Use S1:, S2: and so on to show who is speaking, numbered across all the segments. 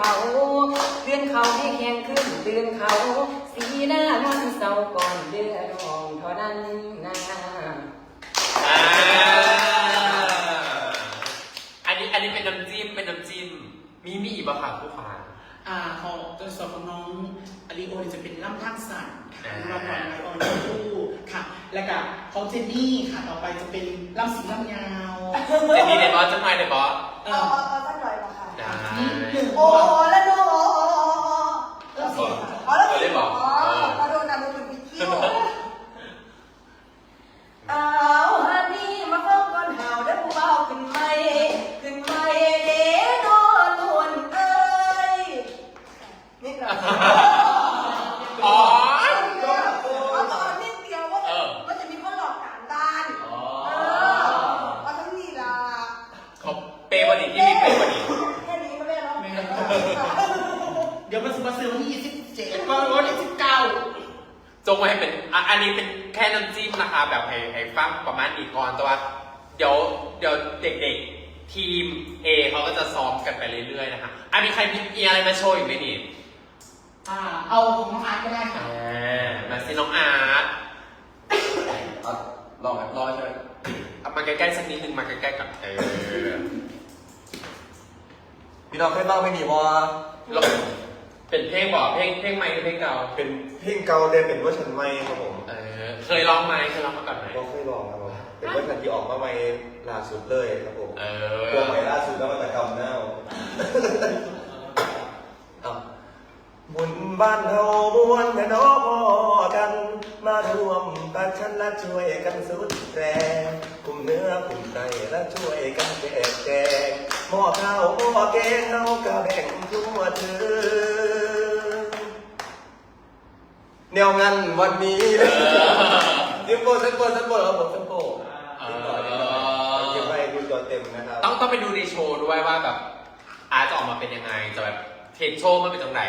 S1: เตือนเขาเตือนเขาให้แข็งขึ้นเตือนเขา สีหน้ามันเศร้าก่อนเดือดร้อนเท่านั้นนะ
S2: อ่าอันนี้อันนี้เป็นน้ำจิ้มเป็นน้ำจิ้ม มีมีอีกปะคะผู้ฟัง
S3: อ่าของตัวสอบของน้องอลิโอเนี่ยจะเป็นล่ำทางสั่นค่ะ
S2: อ่า
S3: รางวัลไอออนคู่ค่ะ แล้วก็ของเจนนี่ค่ะ ต่อไปจะเป็นล่ำสีล่ำยาว
S2: เจนนี่เดบอสจังไรเดบอส
S3: เอ
S4: เอา
S3: อ
S4: เอาเอาสักหน่อย มาค่ะ
S2: ได้
S3: นี่หนึ่ง
S4: โอ้
S3: โอ้
S4: โหแล้วดูโอ้โหโอ้โห
S3: ล่ำสี
S4: อ๋อแล้ว
S2: เอาเลยบอก
S4: อ๋อ
S2: เออ
S4: มาโดนนำมือปิดคิ้ว
S1: เอา เดี๋ย
S4: วมันจะมา
S3: ซื้อวันที่27วันวันที่19
S2: จงไว้ให้เป็นอะอันนี้เป็นแค่น้ำจิ้มนะคะแบบให้ให้ฟังประมาณนี้ก่อนแต่ว่า เดี๋ยวเดี๋ยวเด็กๆทีม A เขาก็จะซ้อมกันไปเรื่อยๆนะคะอะมีใครมีอะไรมาโชว์อีกไหมนี่
S3: อ่า เอาของน้องอาร์ตก็ได้ค่ะ
S2: อ่ามาสิน้องอาร์ต
S5: อะลองลองใช่ไหม
S2: เอามาใกล้ๆสักนิดนึงมาใกล้ๆกับเออ
S5: พี่น้องเคยบ้างไม่หนีวะ
S2: เรา เป็นเพลงบอกเพลงเพลงใหม่หรือเพลงเก่า
S6: เป็นเพลงเก่าเลยเป็นเวอร์ชันใหม่ครับผม
S2: เออ เคยร้องไหมเคยร้องมาก่อนไหม
S6: ก็เคยลองครับผมเป็นเวอร์ชันที่ออกมาใหม่ล่าสุดเลยครับผม
S2: เอ
S6: ตัว
S2: อ
S6: ใหม่ล่าสุดแล้วมันแต่กำเน่าเอาบุญบ้านเฮามวนแม่น้องพ่อกัน มารวมกันฉันและช่วยกันสุดแรงคุมเนื้อคุมใจและช่วยกันแจกแจงหม้อข้าวหม้อแกงเฮากะแบ่งทั่วถึง แนวงานวันนี้ซิมโปซิมโปซิมโปครับผมซิมโป
S2: เอ
S6: ติดต่อติดต่อ
S2: อ
S6: เก็บไว้ดูตัวเต็มนะครับ
S2: ต้องต้องไปดูในโชว์ด้วยว่าแบบอาร์ตจะออกมาเป็นยังไงจะแบบเทคโชว์มันเป็นตรงไหน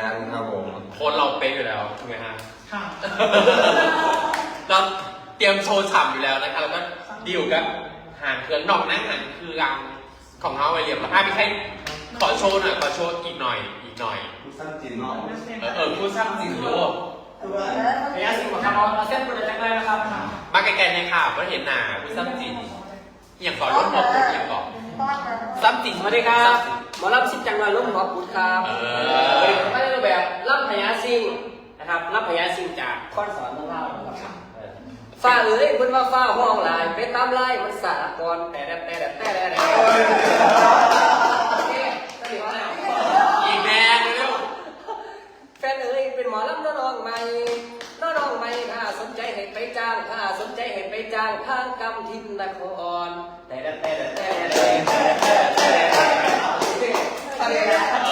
S6: งานครับผม
S2: โคนเราเป๊ะอยู่แล้วถูกไหมฮะ
S3: ค่ะ
S2: เราเตรียมโชว์ฉ่ำอยู่แล้วนะคะแล้วก็ดิวกับหางเครื่องนอกนั่งหางเครื่องของเขาไปเรียบแล้วอะมีใครขอโชว์หน่อยขอโชว์อีกหน่อย อีกหน่อย
S6: ผู้สร้างจีนเนาะ
S2: เออเออพูดซ้ำจริงรู้
S4: คือว่า
S1: พยาสิงห์ครับเอาเส้นตัวจากเลยนะครับ
S2: มาไกลๆในข่าวก็เห็นหนาพูดซ้ำจริงอย่างก่อนรถหมอบอย่างก่อน
S4: ป้อนนะ
S2: ซ้ำจริง
S1: สวัสดีครับหมอลำสิบจังหวัดลุ่มหัวปุดครับ
S2: เอ
S1: เอ
S2: อ
S1: อไม่ได้รูปแบบลำพญาซิงนะครับลำพญาซิงจากข้อนสอนเมืองลาวนะครับฟ้าเอ้ยคุณว่าฟ้าห้องลายไปตามลายมันสากรแต่แต่แต่แต่แต่แต่
S2: อีกแน่เร็ว
S1: แฟนเอ้ยเป็นหมอลำน้องใหม่น้องใหม่ถ้าสนใจให้ไปจ้างถ้าสนใจให้ไปจ้างทางกำทินนครแต่แต่แต่แต่แต่แต่
S2: เอ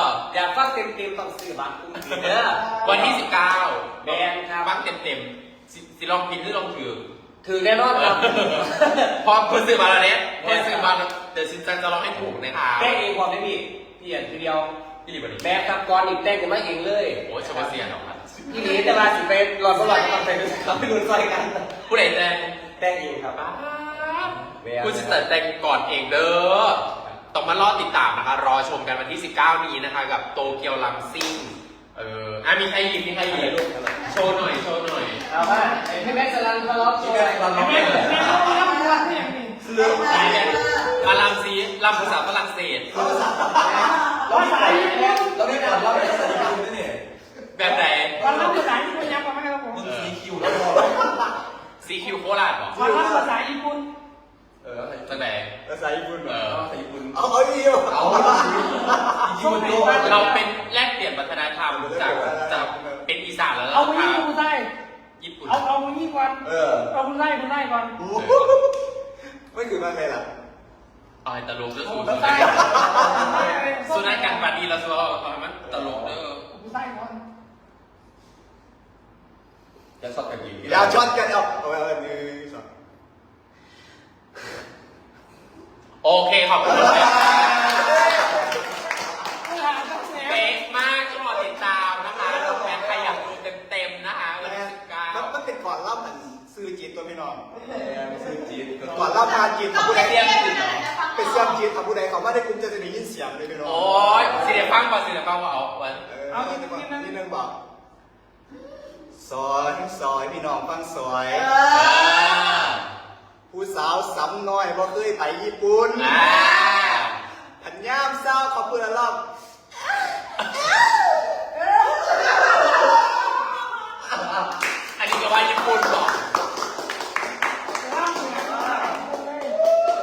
S2: อ
S1: อยากฟังเต็มๆต้องซื้อบัตรคุ้มดีเด้อ
S2: วันที่ 19
S1: แมนครับ
S2: ฟังเต็มๆสิสิลองพินหรือลองถือ
S1: ถือแน่นอนครับ
S2: พอคุณซื้อมาแล้วเนี่ยพอซื้อมาแล้วเดี๋ยวซินจันจะลองให้ถูกนะคะ
S1: แป้งเองความได้พี่พี่อ่านทีเดียว
S2: พี่ดีบดี
S1: แม่ครับก่อนอีกแป้งจะมาเองเลย
S2: โอ้ยชาวเซียนออกมา
S1: พี่หลีแต่ว่าสิไปหลอดสลอดต้องไปดูครับไปดูซอยกัน
S2: ผู้ใดแต่ง
S1: แป้งเองครับ
S2: ป๊าบคุณจะแต่งก่อนเองเด้อต้องมารอติดตามนะคะ รอชมกันวันที่ 19 นี้นะคะ กับโตเกียวลัมซิ่งเอออะมีใครหยิบมีใครหยิบโชว์หน่อยโชว์หน่อย
S1: เอาว่าให้แม็กซ์สลันมาล็อกโชว์
S3: แม่แม่ต้องรับงานเนี่ย
S2: มาลัมซีลัมภาษาฝรั่งเศส
S3: ร้อยสายเนี่ย
S5: เราได้ก่อนเรา
S2: คราชเหรอ
S3: วันรับภาษาญี่ปุ่น
S5: เออภาษา
S2: ตั้งแต่
S6: ภาษาญี่ปุ่นเหร
S2: เอ
S6: อ
S2: อ
S5: ภาษาญี่ปุ่น
S6: เอาเอาอีกเอา
S5: เอา
S6: เอา
S5: ละญี่ปุ่นตัว
S2: เราเป็นแลกเปลี่ยนวัฒนธรรมจากจากเป็นอีสานแล้ว
S3: เอา
S2: เรา
S3: คนนี้คุณได้
S2: ญี่ปุ่น
S3: เอาเอาคนนี้ก่อน
S6: เออ
S3: เอาคุณได้คุณได้ก่อน
S6: ไม่คือมาใครล่ะ
S2: เอาให้ตลกเด้อ
S3: เอา
S2: สู
S3: คุณได้
S2: สุนัขกันบาดีเราสุนัขเอาให้มันตลกเด้อ
S3: คุณได้ก่อน
S5: จะสอบกันอีก
S6: ยาวช็อตกันเอาเอาไว้เอาไว้หนึ่งสอง
S2: โอเคขอบคุณครับเป๊ะมากต้องรอติดตามนะคะแฟนใครอยากดูเต็มๆนะคะวันที่สิบเก้า
S6: มันมันเป็นก่อนเล่ามันซื้อจิต
S7: ตัวพี่น้อง
S6: แอมซื้อจีนก็
S7: ก่อนเล่าการจีนของผู้ใด
S2: เตรียมจีนเหรอ
S7: เป็นเสียงจีนของผู้ใดเขาไม่ได้คุณจะได้ยินเสียงเลยพี่น้อง
S2: โอ้ยสิเดฟังก่อนสิเดฟังว่าเอาวัน
S7: เออเอานิดนึงนิดนึงบอกซอยซอยพี่น้องฟังซอย ผู้สาวสำน้อยบ่เคยไปญี่ปุ่น
S2: อ่า
S7: พันยามเศร้าขอบคุณรอบ
S2: อันนี้ก็ว่าญี่ปุ่นบอก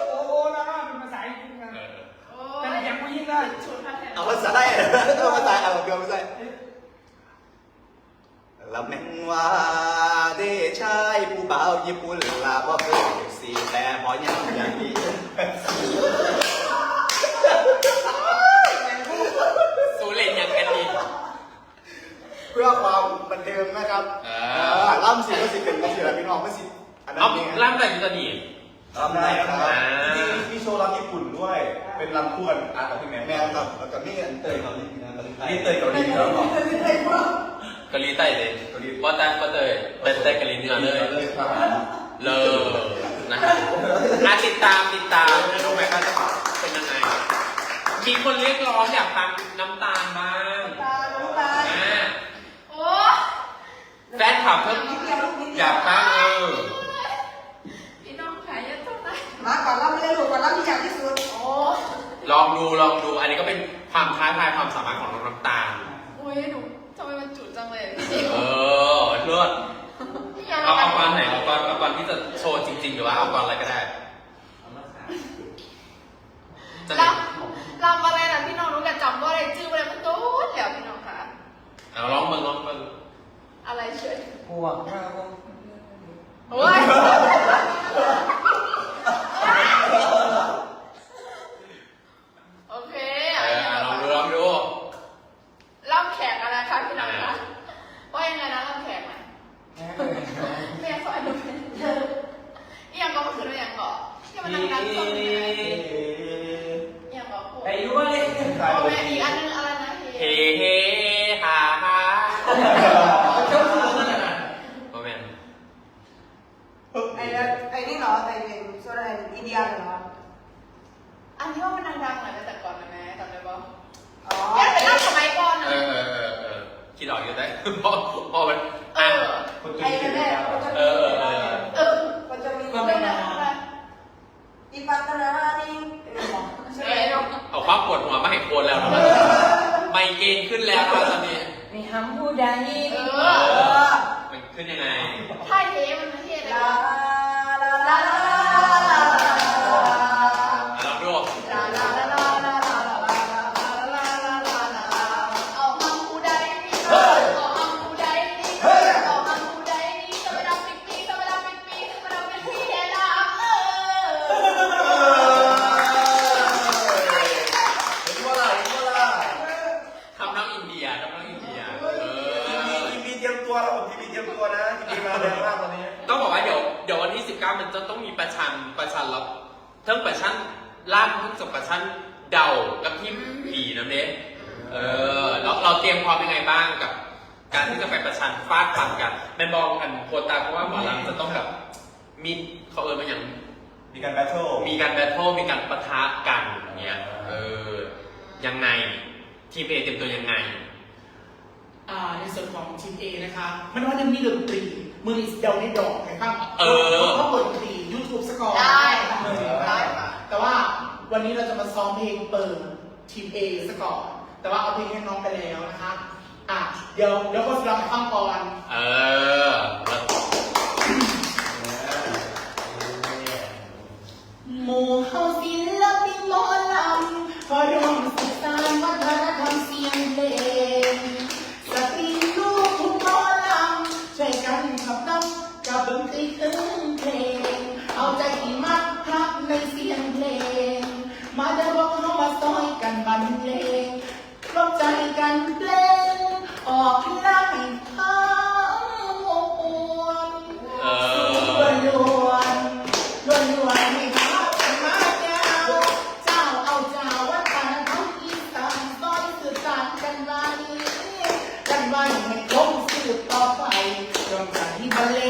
S3: โอ้โหนะเป็นภาษาอังกฤษนะ
S2: เออ
S3: แต่ยังไม่ยิ่งได้
S7: เอาภาษาได้เอาภาษาเอาเดียวภาษาละแมงว่าเดชายผู้บ่าวญี่ปุ่นลาบ่เคยเจ็บสีแต่พอยังอย่างนี้
S2: สูเล่นยังกันดี
S7: เพื่อความบันเทิงนะครับ
S2: อ่า
S7: เออล่ำสิก็สิเป็นสิละพี่น้องไม่สิอันนั้
S2: เอา
S7: นเอง
S2: ล่ำแต่จะดี
S6: ทำได้ครับ
S2: อ่า
S6: จริงๆมีโชว์รำญี่ปุ่นด้วย เป็นรำคู่กันอาร์ตกับพี่แมน
S7: แม่ครับแล้วก็นี่อันเตยเขานี่นะตอนนี้
S6: นี่เตยเกาหลีแล้วเหรอ
S2: เกาหลีใต้เลย
S6: เกาหลี
S2: ว่าแต่ว่าเตยเป็นแต่เกาหลีเหนือเลย
S6: เลยครับ
S2: เลยนะฮะอะติดตามติดตามไม่รู้ไหมว่าจะเป็นยังไงมีคนเรียกร้องอยากฟังน้ำตาลบ้าง
S4: ตาลูกตา
S2: อ่า
S8: โอ้
S2: แฟนคลับเพิ่ง
S4: นิดเดียวลูกนิดเดี
S2: อยากฟังเออ
S8: พี่น้องขายยันเท่าไหร่
S4: มาก่อนรับไม่ได้ลูกก่อนรับที่อยากที่สุด
S8: โอ้
S2: ลองดูลองดู อันนี้ก็เป็นความท้าทายความสามารถของน้องน้ำตาล
S8: โอ้ยหนูทำไมมันจุจังเลยพี่
S2: เออเลือด
S8: พี่ยัง
S2: เอาเอากรไหนเอากรเอากรที่จะโชว์จริงๆหรือว่าเอากรอะไรก็ได้ จะ
S8: ล
S2: เล่นำ
S8: ลำอะไรนะพี่น้องรู้กันจำว่าอะไรจื้ออะไรมันโดนแล้วพี่น้องค่ะ
S2: เอาลองมึงลองมึง
S8: อะไรเฉย
S1: พวกเรา
S8: โอ้ยโอเค
S2: เอออะลองดูลองดู
S8: ล่ำแขกอะไรคะพี่น้องคะว่ายังไงนะล่ำแขกนะแม่สอนหนูนี่ยังก็มาคืนว่ายังก็ที่มันดังๆก็มีอะไรยังก็พูด
S1: ไปด้วย
S8: โอ้แม่อีกอันนึงอะไรนะ
S2: เฮ้เฮ้ฮ่าฮ่าโมเมนต์
S4: ไอ้เนี่ยไอ้นี่ เหรอไอ้เป็นโซดาอินเดียเหรอ
S8: อันที่ว่ามันดังๆหน่อยนะแต่ก่อนนะแม่จำได้ปะ
S4: อ๋อ
S8: แค่เป็นเล่าสมัยก่อน
S2: เอ
S8: นะ
S2: อเออเออเออคิดออกอยู่ได้พอพอมัน
S8: เอ
S2: อะ
S8: อ
S6: คนจุด
S4: ไอ้
S6: ที่
S4: เนี่ย
S6: เป็น
S4: มันจะ
S2: เอ
S4: มี
S2: อเออเออ
S8: เออ
S4: มันจะมี
S8: เรื่องนั้นอะไร
S4: อีปัตตานีเป็นหมอใช่ไหม
S8: เอ๊ะ
S2: เอาความปวดหัวมาให้โคนแล้วนะไมเกรนขึ้นแล้วนะตอนนี้
S1: มีหำผู้ใด
S8: เอ
S4: เอ
S8: อ
S4: อ
S2: มันขึ้นยังไง
S8: ท่าเทมันเท่เลย
S4: ลา
S8: ลา
S4: ลา
S8: ลา
S4: ลา
S8: ลา
S2: ทั้งประชันล่ามเทั้งจบประชันเดากับทีมผีนะเน้เออเราเราเตรียมพร้อมยังไงบ้างกับ การที่จะไปประชันฟาดฟันกันแม่นบอกกันโคตาเพราะว่าหมอลำจะต้องแบบมีเขาเอ่ยมาอย่าง
S6: มีการแบทเทิล
S2: มีการแบทเทิลมีการปะทะกันอย่างเงี้ยเออยังไงทีมเอเตรียมตัวยังไง
S3: อ่าในส่วนของทีมเอนะคะ มันว่ายังมีดนตรีมือนีเดาในดอกไงครับ
S2: เออ
S3: เขาเปิดดนตรี YouTube สกอร์
S8: ได้
S3: เออ
S8: ได้ค่ะ
S3: แต่ว่าวันนี้เราจะมาซ้อมเพลงเปิดทีม A ซะก่อน แต่ว่าเอาเพลงให้น้องไปแล้วนะคะ อะ เดี๋ยวเดี๋ยวก็จะลองฟังก่อน
S2: เออ
S3: เลงมาเดินบอกเขามาซอยกันบรรเลงร่วมใจกันเพลงออกไล่ท้งโอ้โห
S2: เอ
S3: ล้
S2: อ
S3: วนล้วนล้วนล้วนไม่พักมาเจ้าเจ้าเอาเจ้าวัฒนธรรมอีสานซอยสื่อสารกันไว้กันไว้ให้คงสืบต่อไปจนการที่บันเล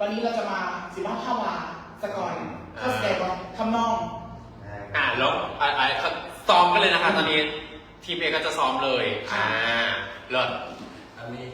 S3: วันนี้เราจะมาสิว่าข้าวาสกอนข้าสเต็ปคำน
S2: อง อ่าแล้วอ้าอ่าซ้อมกันเลยนะคะ ตอนนี้ทีมเอก็จะซ้อมเลย อ่าเลิศ อันนี้